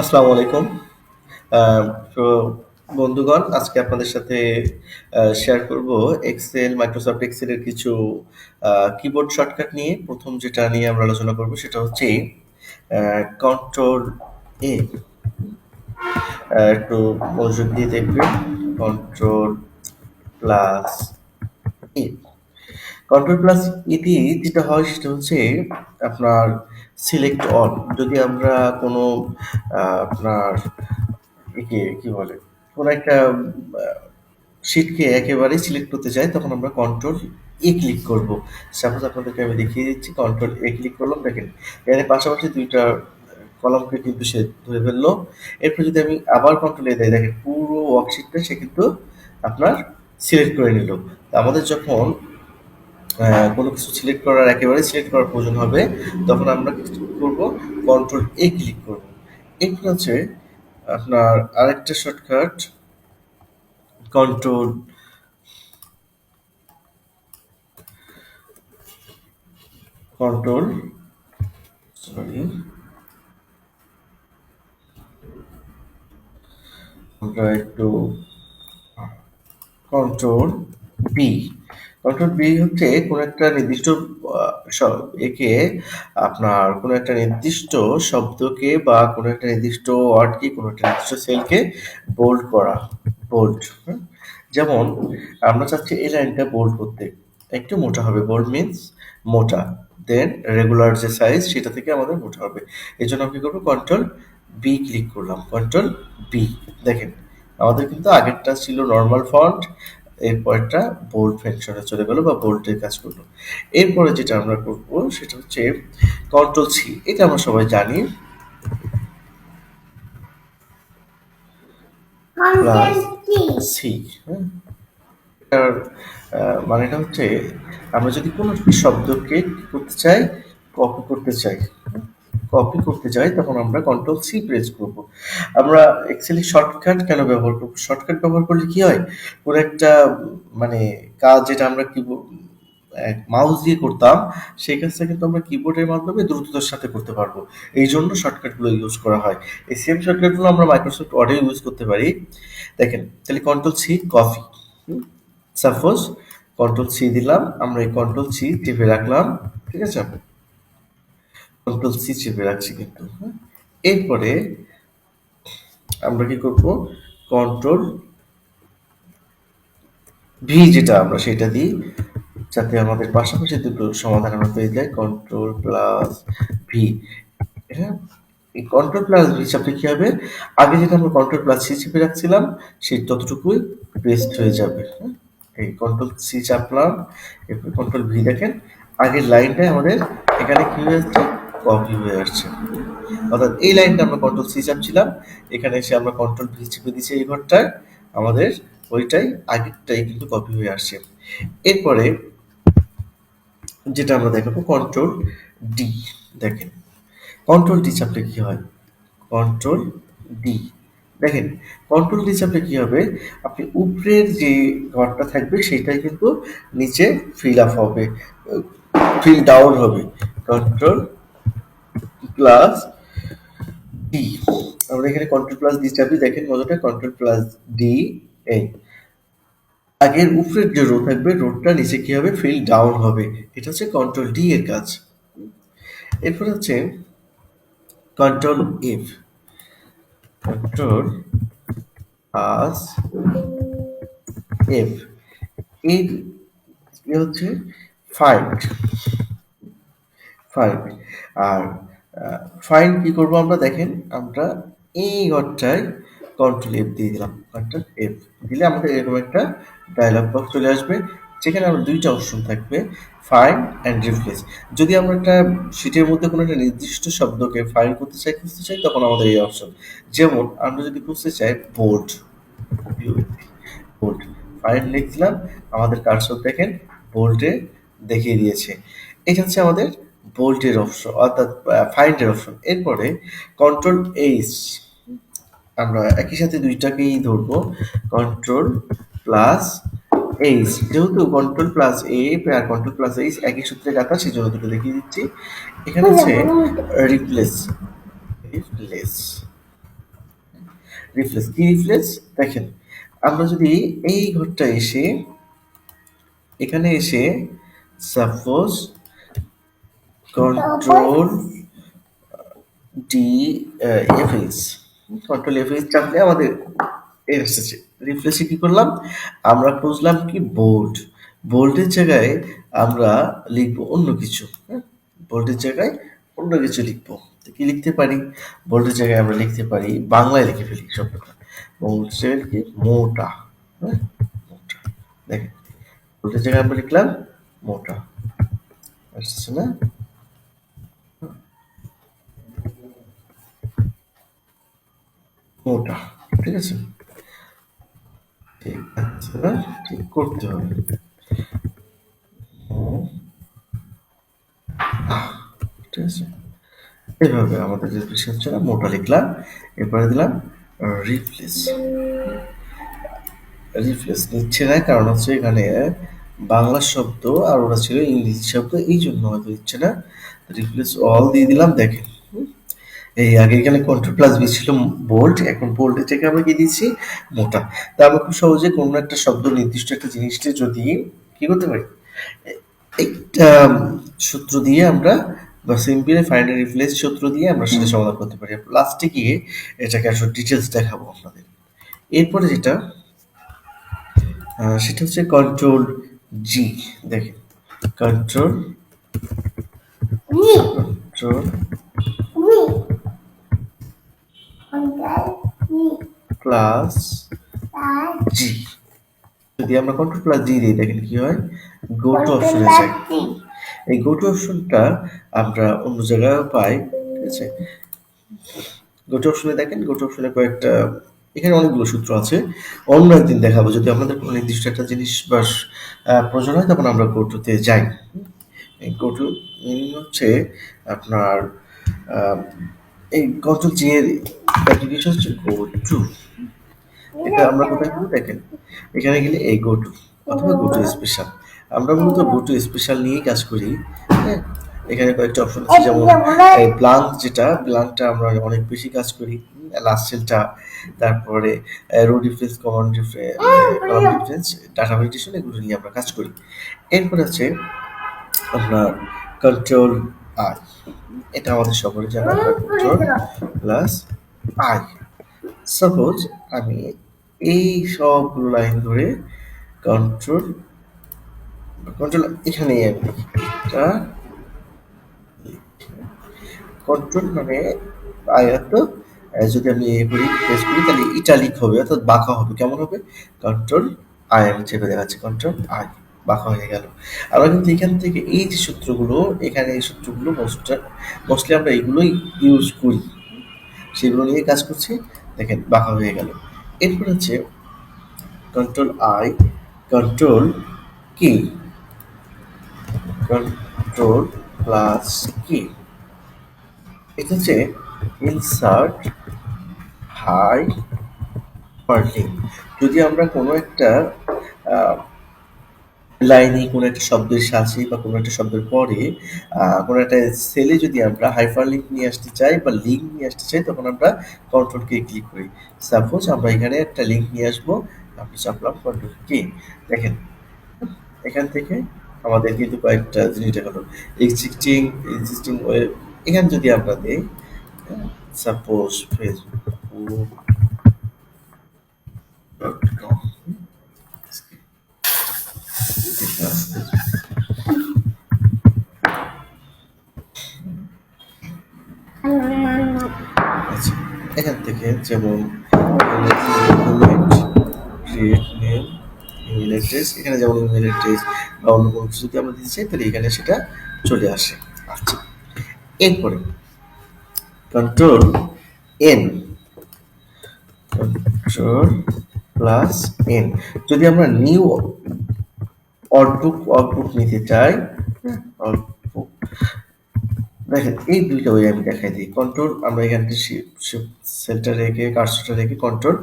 আসসালামু আলাইকুম। বন্ধুগণ, আজকে আপনাদের সাথে শেয়ার করব এক্সেল মাইক্রোসফট এক্সেলের কিছু কিবোর্ড শর্টকাট নিয়ে। প্রথম যেটা নিয়ে আমরা আলোচনা করব সেটা হচ্ছে কন্ট্রোল এ একটু মনোযোগ দিয়ে দেখবেন। Control plus A control plus এটি যেটা হয় সেটা হচ্ছে আপনার সিলেক্ট অল যদি আমরা কোনো আপনার একে, কি বলে, কোনো একটা শিটকে একেবারেই সিলেক্ট করতে চাই তখন আমরা কন্ট্রোল এ ক্লিক করব। সাপোজ আপনাদেরকে আমি দেখিয়ে দিচ্ছি কন্ট্রোল এ ক্লিক করলাম, দেখেন এখানে পাশাপাশি দুইটা কলমকে কিন্তু সে ধরে ফেলল। এরপর যদি আমি আবার কন্ট্রোল এ দেয় দেখেন, পুরো ওয়ার্কশিটটা সে কিন্তু আপনার সিলেক্ট করে নিল। আমাদের যখন কোনো কিছু সিলেক্ট করার একেবারে সিলেক্ট করার প্রয়োজন হবে, তখন আমরা করব কন্ট্রোল এ ক্লিক করব। এরপর হচ্ছে আপনার আরেকটা শর্টকাট কন্ট্রোল কন্ট্রোল সরি আমরা একটু কন্ট্রোল বি কন্ট্রোল বি হচ্ছে কোনো একটা নির্দিষ্ট একে আপনার কোনো একটা নির্দিষ্ট শব্দকে বা কোনো একটা নির্দিষ্ট ওয়ার্ডকে, কোনো একটা নির্দিষ্ট সেলকে বোল্ড করা বোল্ড যেমন আমরা চাচ্ছি এই লাইনটা বোল্ড করতে। একটু মোটা হবে বোল্ড মিন্স মোটা। দেন রেগুলার যে সাইজ সেটা থেকে আমাদের মোটা হবে। এই জন্য আমি কি করব? কন্ট্রোল বি ক্লিক করলাম। কন্ট্রোল বি দেখেন, আমাদের কিন্তু আগেরটা ছিল নর্মাল ফন্ট এরপরটা বোল্ড ফ্যাকশনে চলে গেল বা বোল্ডের কাজ করল। এরপরে যেটা আমরা করব সেটা হচ্ছে কন্ট্রোল সি এটা আমরা সবাই জানি। প্লাস সি হ্যাঁ? মানেটা হচ্ছে আমরা যদি কোনো একটি শব্দকে করতে চাই কপি করতে চাই। কপি করতে চাই, তখন আমরা কন্ট্রোল সি প্রেস করব। আমরা এক্সেলে শর্টকাট কেন ব্যবহার করব? শর্টকাট ব্যবহার করলে কি হয়? কোনো একটা মানে কাজ যেটা আমরা কি মাউস দিয়ে করতাম, সেই কাজটা কিন্তু আমরা কিবোর্ডের মাধ্যমে দ্রুততার সাথে করতে পারব। এই জন্য শর্টকাটগুলো ইউজ করা হয়। এই সেম শর্টকাটগুলো আমরা মাইক্রোসফট ওয়ার্ডে ইউজ করতে পারি। দেখেন, তাহলে control C copy suppose control C দিলাম, আমরা এই কন্ট্রোল সি টিপে রাখলাম, ঠিক আছে? কন্ট্রোল সি চেপে রাখছি কিন্তু হ্যাঁ? এরপরে আমরা কি করব? কন্ট্রোল ভি যেটা আমরা সেটা দিই, যাতে আমাদের পাশাপাশি দুটো সমাধান আমরা পেয়ে যাই কন্ট্রোল প্লাস ভি হ্যাঁ এই কন্ট্রোল প্লাস ভি চাপলে কি হবে? আগে যেটা আমরা কন্ট্রোল প্লাস সি চেপে রাখছিলাম, সেই ততটুকুই পেস্ট হয়ে যাবে হ্যাঁ? এই কন্ট্রোল সি চাপলাম, এরপর কন্ট্রোল ভি দেখেন, আগের লাইনটাই আমাদের এখানে কি হয়ে যাচ্ছে কপি হয়ে আসছে। অর্থাৎ এই লাইনটা আমরা কন্ট্রোল সি চাপছিলাম। এখানে এসে আমরা কন্ট্রোল ভি চেপে দিচ্ছি এই ঘরটায়। আমাদের ওইটাই আগেরটাই কিন্তু কপি হয়ে আসছে। এরপরে যেটা আমরা দেখাবো কন্ট্রোল ডি দেখেন। কন্ট্রোল ডি চাপলে কি হয়? কন্ট্রোল ডি দেখেন কন্ট্রোল ডি চাপলে কি হবে? আপনি উপরের যে ঘরটা থাকবে সেটাই কিন্তু নিচে ফিল আপ হবে ফিল ডাউন হবে। কন্ট্রোল প্লাস ডি আমরা এখানে কন্ট্রোল প্লাস ডি চাপি, দেখেন মজাটা কন্ট্রোল প্লাস ডি এই আগের উপরের যে রো থাকবে রোডটা নিচে কি হবে? ফিল ডাউন হবে। এটা হচ্ছে কন্ট্রোল ডি এর কাজ। এরপর হচ্ছে control F control plus F এর এ হচ্ছে ফাইন্ড ফাইন্ড আর ফাইন্ড কি করব আমরা? দেখেন, আমরা এই ঘরটায় কন্ট্রোল এফ দিয়ে দিলাম। কন্ট্রোল এফ দিলে আমাদের এরকম একটা ডায়লগ বক্স চলে আসবে, যেখানে আমরা দুইটা অপশন থাকবে ফাইন অ্যান্ড রিপ্লেস যদি আমরা একটা শিটের মধ্যে কোনো একটা নির্দিষ্ট শব্দকে ফাইন করতে চাই, খুঁজতে চাই, তখন আমাদের এই অপশন যেমন, আমরা যদি খুঁজতে চাই বোর্ড বোল্ড ফাইন্ড লিখলাম, আমাদের কার্সর দেখেন বোল্টে দেখিয়ে দিয়েছে। এটা হচ্ছে আমাদের বোল্টের অপশন অর্থাৎ ফাইন্ডের অপশন এরপরে কন্ট্রোল এইচ আমরা একই সাথে দুইটাকেই ধরবো। কন্ট্রোল প্লাস এইচ যেহেতু কন্ট্রোল প্লাস এ আর কন্ট্রোল প্লাস এইচ একই সূত্রে কাটা সেই জন্য দুটো দেখিয়ে দিচ্ছি। এখানে হচ্ছে রিপ্লেস রিপ্লেস রিফ্লেক্স কি রিফ্লেক্স দেখেন, আমরা যদি এই ঘরটা এসে, এখানে এসে suppose control D FS control FS চাপলে আমাদের এসেছে। রিফ্রেশে কি করলাম? আমরা খুঁজলাম কি? বোল্ড বোল্ডের জায়গায় আমরা লিখব অন্য কিছু। বোল্ডের জায়গায় অন্য কিছু লিখব। তো কি লিখতে পারি? বোল্ডের জায়গায় আমরা লিখতে পারি, বাংলায় লিখে ফেলি শব্দটা। জায়গায় লিখি মোটা। হ্যাঁ মোটা। দেখেন বোল্ডের জায়গায় আমরা লিখলাম মোটা। আসছে না? মোটা ঠিক আছে? ঠিক আছে ঠিক করতে হবে। ঠিক আছে। এভাবে আমাদের যে হচ্ছে মোটা লিখলাম। এরপরে দিলাম রিপ্লেস রিপ্লেস নিচ্ছে না, কারণ হচ্ছে এখানে বাংলা শব্দ আর ওরা ছিল ইংরেজি শব্দ এই জন্য হয়তো দিচ্ছে না। রিপ্লেস অল দিয়ে দিলাম, দেখেন। এই আগে এখানে কন্ট্রোল প্লাস বি ছিল বোল্ড এখন বোল্ডের থেকে আমরা কি দিচ্ছি? মোটা। তা আমরা খুব সহজে কোনো একটা শব্দ নির্দিষ্ট একটা জিনিসটা যদি কি করতে পারি? একটা সূত্র দিয়ে আমরা বা সিম্পলি ফাইন্ড রিপ্লেস সূত্র দিয়ে আমরা সেটা সমাধান করতে পারি। লাস্টে গিয়ে এটাকে আসলে ডিটেলস দেখাবো আপনাদের। এরপরে যেটা সেটা হচ্ছে কন্ট্রোল জি দেখেন কন্ট্রোল কন্ট্রোল প্লাস জি যদি আমরা কন্ট্রোল প্লাস জি দিই দেখেন কি হয়? গো টু অপশনে যাই। এই গো টু অপশনটা আমরা অন্য জায়গায় পাই ঠিক আছে? গো টু অপশনে দেখেন গো টু অপশনে কয়েকটা এখানে অনেকগুলো সূত্র আছে। অন্য একদিন দেখাবো যদি আপনাদের কোনো নির্দিষ্ট একটা জিনিস বা প্রয়োজন হয় তখন আমরা গো টুতে যাই। এই গো হচ্ছে আপনার এই কন্ট্রোল জি এর অ্যাপ্লিকেশন হচ্ছে গো টু এটা আমরা কোথায় পাবো দেখেন এখানে গেলে এই গো টু অথবা গো টু স্পেশাল আমরা মূলত গো টু স্পেশাল নিয়েই কাজ করি হ্যাঁ? এখানে কয়েকটা অপশন আছে যেমন এই ব্লাঙ্ক যেটা ব্লাঙ্কটা আমরা অনেক বেশি কাজ করি লাস্ট সেলটা তারপরে row difference common common difference data validation এগুলো নিয়ে আমরা কাজ করি। এরপর আছে আপনার কন্ট্রোল আই এটা আমাদের সকলে জানা প্লাস আই। সাপোজ আমি এই সবগুলো লাইন ধরে কন্ট্রোল কন্ট্রোল এখানেই আমি এটা কন্ট্রোল মানে আয়াত যদি আমি এ করি প্রেস করি, তাহলে ইটালিক হবে, অর্থাৎ বাঁকা হবে। কেমন হবে? কন্ট্রোল আই আমি চেপে দেখাচ্ছি কন্ট্রোল আই। বাঁকা হয়ে গেল। আমরা কিন্তু এখান থেকে এই যে সূত্রগুলো, এখানে এই সূত্রগুলো মোস্ট মোস্টলি আমরা এগুলোই ইউজ করি। সেগুলো নিয়ে কাজ করছি। দেখেন, বাঁকা হয়ে গেল। এরপর হচ্ছে কন্ট্রোল আই কন্ট্রোল কি কন্ট্রোল প্লাস কি এটা হচ্ছে ইনসার্ট হাই পার্টিং যদি আমরা কোনো একটা লাইনে কোনো একটা শব্দের সাথে বা কোনো একটা শব্দের পরে কোনো একটা সেলে যদি আমরা হাইপার লিঙ্ক নিয়ে আসতে চাই বা লিঙ্ক নিয়ে আসতে চাই, তখন আমরা কন্ট্রোল কে ক্লিক করি। সাপোজ আমরা এখানে একটা লিঙ্ক নিয়ে আসব, আপনি চাপলাম কন্ট্রোল কে দেখেন, এখান থেকে আমাদের কিন্তু কয়েকটা জিনিস দেখাল। এক্সিস্টিং এক্সিস্টিং ওয়েব এখানে যদি আমরা দিই সাপোজ ফেসবুক ডট কম এখান থেকে যেমন ক্রিয়েট এখানে যেমন ইমেল অ্যাড্রেস বা অন্য কোনো কিছু যদি আমরা দিতে চাই, তাহলে এখানে সেটা চলে আসে। আচ্ছা এরপরে control N control plus N যদি আমরা নিউ অল্পবুক অল্পবুক নিতে চাই। অল্পবুক দেখেন এই দুইটা ওই আমি দেখাই দিই। কন্ট্রোল আমরা এখান থেকে সেলটা রেখে কার্সটা রেখে কন্ট্রোল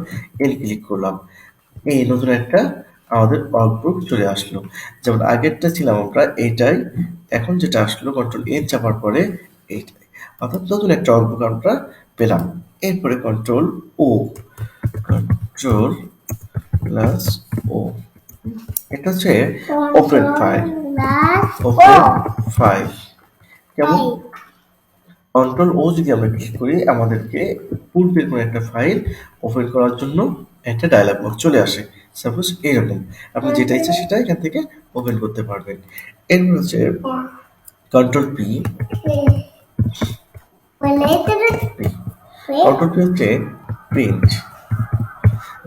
এল ক্লিক করলাম। এই নতুন একটা আমাদের ওয়ার্কবুক চলে আসলো। যেমন আগেরটা ছিলাম আমরা এইটাই। এখন যেটা আসলো কন্ট্রোল এন চাপার পরে এইটাই। অর্থাৎ নতুন একটা ওয়ার্কবুক আমরা পেলাম। এরপরে control O control plus O এটা হচ্ছে ওপেন ফাইল ওপেন ফাইল কেমন? কন্ট্রোল ও যদি আমরা ক্লিক করি আমাদেরকে পূর্বের কোনো একটা ফাইল ওপেন করার জন্য একটা ডায়লগ বক্স চলে আসে। সাপোজ এইরকম আপনি যেটা ইচ্ছা সেটা এখান থেকে ওপেন করতে পারবেন। এরপর হচ্ছে কন্ট্রোল পি কন্ট্রোল পি হচ্ছে প্রিন্ট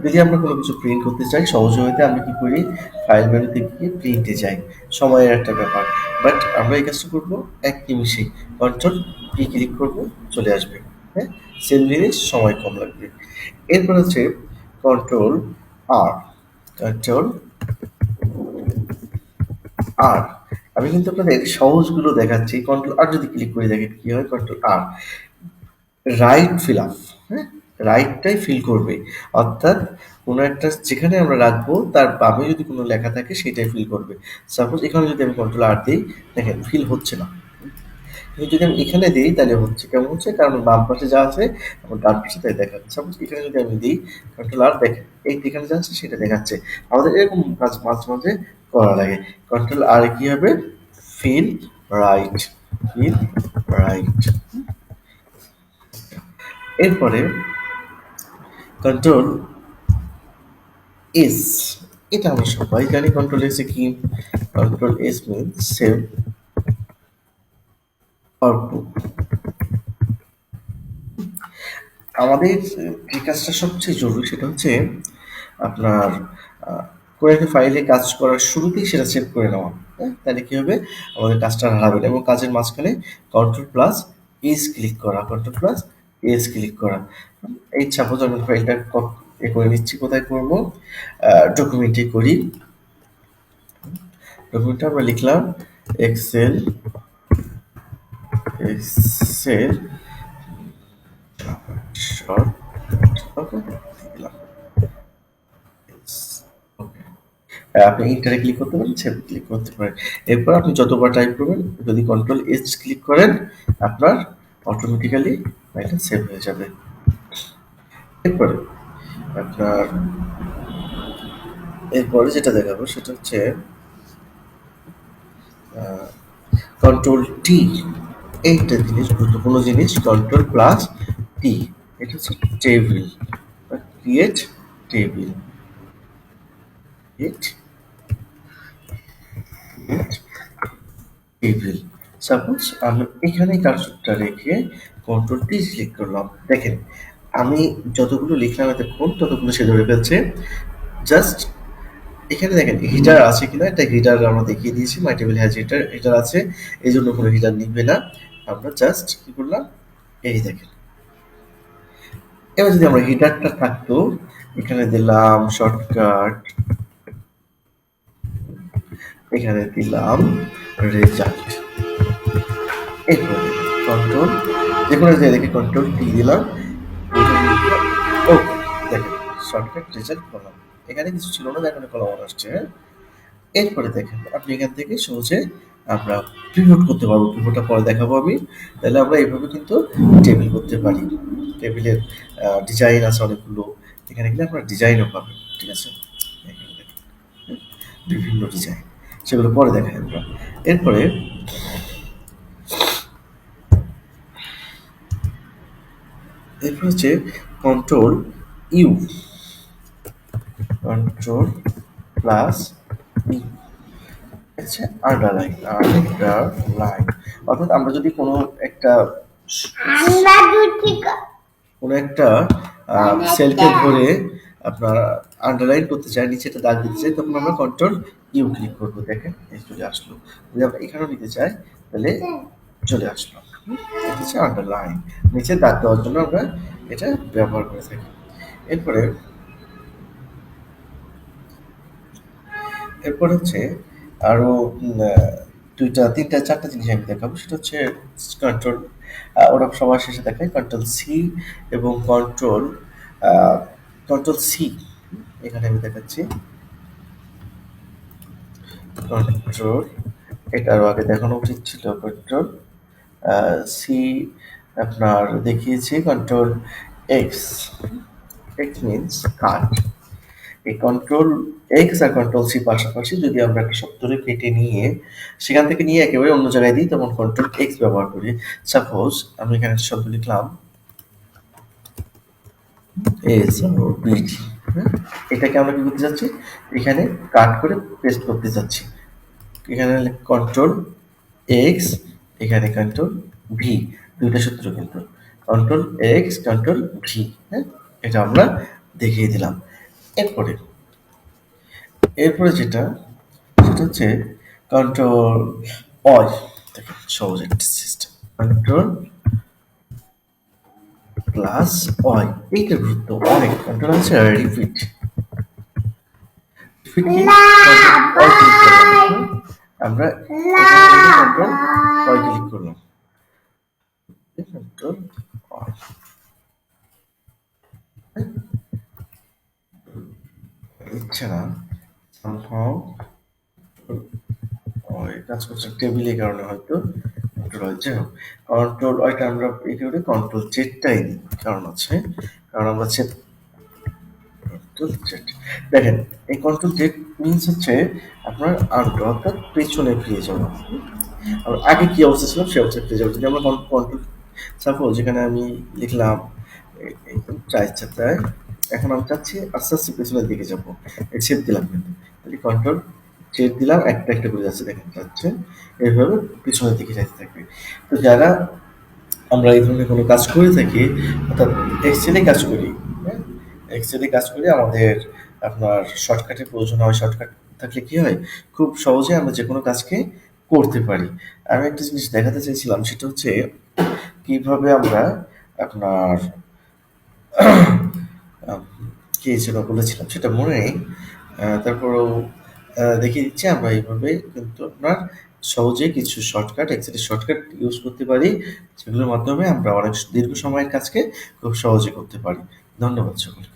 যদি আমরা কোনো কিছু প্রিন্ট করতে চাই, সহজ হইতে আমরা কি করি? ফাইল মেনুতে গিয়ে প্রিন্টে যাই। সময়ের একটা ব্যাপার। বাট আমরা এই কাজটা করব এক নিমিষেই কন্ট্রোল পি ক্লিক করব, চলে আসবে। হ্যাঁ? সেম জিনিস, সময় কম লাগবে। এরপর হচ্ছে কন্ট্রোল আর কন্ট্রোল আর আমি কিন্তু আপনাদের সহজগুলো দেখাচ্ছি। কন্ট্রোল আর যদি ক্লিক করে দেখেন, কি হয়? Control R right fill up হ্যাঁ? রাইটটাই ফিল করবে। অর্থাৎ কোনো একটা যেখানে আমরা রাখব, তার বামে যদি কোনো লেখা থাকে সেটাই ফিল করবে। সাপোজ এখানে যদি আমি কন্ট্রোল আর দিই, দেখেন ফিল হচ্ছে না। কিন্তু যদি আমি এখানে দিই, তাহলে হচ্ছে। কেমন হচ্ছে? কারণ বাম পাশে যা আছে, আমার ডান পাশে তাই দেখাচ্ছে। সাপোজ এখানে যদি আমি দিই কন্ট্রোল আর দেখেন, এই এখানে যা আছে, সেটা দেখাচ্ছে। আমাদের এরকম কাজ মাঝে মাঝে করা লাগে। কন্ট্রোল আর কি হবে? ফিল রাইট ফিল রাইট এরপরে কন্ট্রোল এস এটা আমরা সবাই জানি কন্ট্রোল এস কি? Control S mean save output আমাদের যে কাজটা সবচেয়ে জরুরি সেটা হচ্ছে আপনার কোনো একটা ফাইলে কাজ করার শুরুতেই সেটা সেভ করে নেওয়া। হ্যাঁ তাহলে কি হবে? আমাদের কাজটা হারাবে এবং কাজের মাঝখানে কন্ট্রোল প্লাস এস ক্লিক করা। কন্ট্রোল প্লাস এস ক্লিক করা। এই সাপোজ আমি ফাইলটা এ করে নিচ্ছি, কোথায় করব? ডকুমেন্টে করি। ডকুমেন্টটা আমরা লিখলাম এক্সেল এক্সেল আপনি ইন্টারে ক্লিক করতে পারেন সেভ ক্লিক করতে পারেন। এরপর আপনি যতবার টাইপ করবেন, যদি কন্ট্রোল এস ক্লিক করেন, আপনার অটোমেটিক্যালি ফাইলটা সেভ হয়ে যাবে। এরপরে, আপনার, এরপরে যেটা দেখাবো সেটা হচ্ছে কন্ট্রোল টি এইটা জিনিস, গুরুত্বপূর্ণ জিনিস কন্ট্রোল প্লাস টি এটা হচ্ছে table create table create table suppose আমি এখানে কার্সরটা রেখে কন্ট্রোল টি ক্লিক করলাম। দেখেন আমি যতগুলো লিখলাম এতক্ষণ ততগুলো সে ধরে ফেলছে। জাস্ট এখানে দেখেন হিটার আছে কিনা? এটা হিটার আমরা দেখিয়ে দিয়েছি my table has header header আছে। এই জন্য কোনো হিটার নিবে না। আমরা জাস্ট কি করলাম? এই দেখেন। এবার যদি আমরা হিটারটা থাকতো এখানে দিলাম শর্টকাট এখানে দিলাম রেজাল্ট এরপরে কন্ট্রোল যে কোনো জায়গায় কন্ট্রোল টি দিলাম। ওকে দেখেন শর্টকাট রেজাল্ট করলাম। এখানে কিছু ছিল না, এখানে কলম আসছে হ্যাঁ? এরপরে দেখেন, আপনি এখান থেকে সহজে আমরা পিভট করতে পারব। পিভটটা পরে দেখাবো আমি। তাহলে আমরা এইভাবে কিন্তু টেবিল করতে পারি। টেবিলের ডিজাইন আছে অনেকগুলো। এখানে গেলে আপনারা ডিজাইনও পাবেন, ঠিক আছে? বিভিন্ন ডিজাইন সেগুলো পরে দেখাই আমরা। এরপরে এরপর হচ্ছে control U control plus E হচ্ছে আন্ডারলাইন আন্ডারলাইন অর্থাৎ আমরা যদি কোনো একটা কোনো একটা সেলকে ধরে আপনার আন্ডারলাইন করতে চাই নিচেটা দাগ দিতে চাই তখন আমরা কন্ট্রোল ইউ ক্লিক করব দেখেন এই চলে আসলো। যদি আমরা এখানেও নিতে চাই তাহলে চলে আসলো। হচ্ছে আন্ডারলাইন নিচে দাগ দেওয়ার জন্য আমরা এটা ব্যবহার করে থাকি। এরপরে, এরপর হচ্ছে আরও দুইটা, তিনটা, চারটা জিনিস আমি দেখাবো। সেটা হচ্ছে কন্ট্রোল ওরা সবার শেষে দেখায় কন্ট্রোল সি এবং কন্ট্রোল কন্ট্রোল সি এখানে আমি দেখাচ্ছি। কন্ট্রোল এটা আরও আগে দেখানো উচিত ছিল কন্ট্রোল সি আপনার দেখিয়েছি control X X means cut এই কন্ট্রোল এক্স আর কন্ট্রোল সি পাশাপাশি যদি আমরা একটা শব্দরে কেটে নিয়ে সেখান থেকে নিয়ে একেবারে অন্য জায়গায় দিই তখন কন্ট্রোল এক্স ব্যবহার করি। সাপোজ আমি এখানে শব্দ লিখলাম এস বিটি এটাকে আমরা কি করতে যাচ্ছি? এখানে কাট করে পেস্ট করতে যাচ্ছি। এখানে কন্ট্রোল এক্স এখানে কন্ট্রোল ভি দুইটা সূত্র কিন্তু। কন্ট্রোল এক্স কন্ট্রোল ভি হ্যাঁ? এটা আমরা দেখিয়ে দিলাম। এরপরে এরপরে যেটা সেটা হচ্ছে কন্ট্রোল অয় দেখেন সহজ একটা সিস্টেম কন্ট্রোল প্লাস অয় এইটার গুরুত্ব অনেক। কন্ট্রোল আছে রিপিট আমরা কন্ট্রোল অয় ক্লিক করলাম কাজ করছে টেবিলের কারণে হয়তো কন্ট্রোল কন্ট্রোল ওইটা আমরা এই করে কন্ট্রোল দিই কারণ আছে কারণ আমরা কন্ট্রোল দেখেন, এই কন্ট্রোল জেড মিনস হচ্ছে আপনার আন্টো অর্থাৎ পেছনে ফিরে যাওয়া। আগে কি অবস্থা ছিল? সে অবস্থা ফিরে যাব। যদি আমরা কন্ট্রোল সাপোজ যেখানে আমি লিখলাম চাই চাই এখন আমি চাচ্ছি আস্তে আস্তে পেছনের দিকে যাব। ছেদ দিলাম কিন্তু। তাহলে কন্ট্রোল ছেদ দিলাম, একটা একটা করে যাচ্ছে দেখেন, যাচ্ছে। এইভাবে পিছনের দিকে যাইতে থাকবে। তো যারা আমরা এই ধরনের কোনো কাজ করে থাকি, অর্থাৎ এক্সেলে কাজ করি হ্যাঁ? এক্সেলে কাজ করি আমাদের আপনার শর্টকাটের প্রয়োজন হয়। শর্টকাট থাকলে কি হয়? খুব সহজে আমরা যে কোনো কাজকে করতে পারি। আমি একটা জিনিস দেখাতে চাইছিলাম, সেটা হচ্ছে কীভাবে আমরা আপনার কি যেন বলেছিলাম, সেটা মনে নেই। তারপরও দেখিয়ে দিচ্ছি আমরা এইভাবে কিন্তু আপনার সহজে কিছু শর্টকাট এক্সেলের শর্টকাট ইউজ করতে পারি, যেগুলোর মাধ্যমে আমরা অনেক দীর্ঘ সময়ের কাজকে খুব সহজে করতে পারি। ধন্যবাদ সকলকে।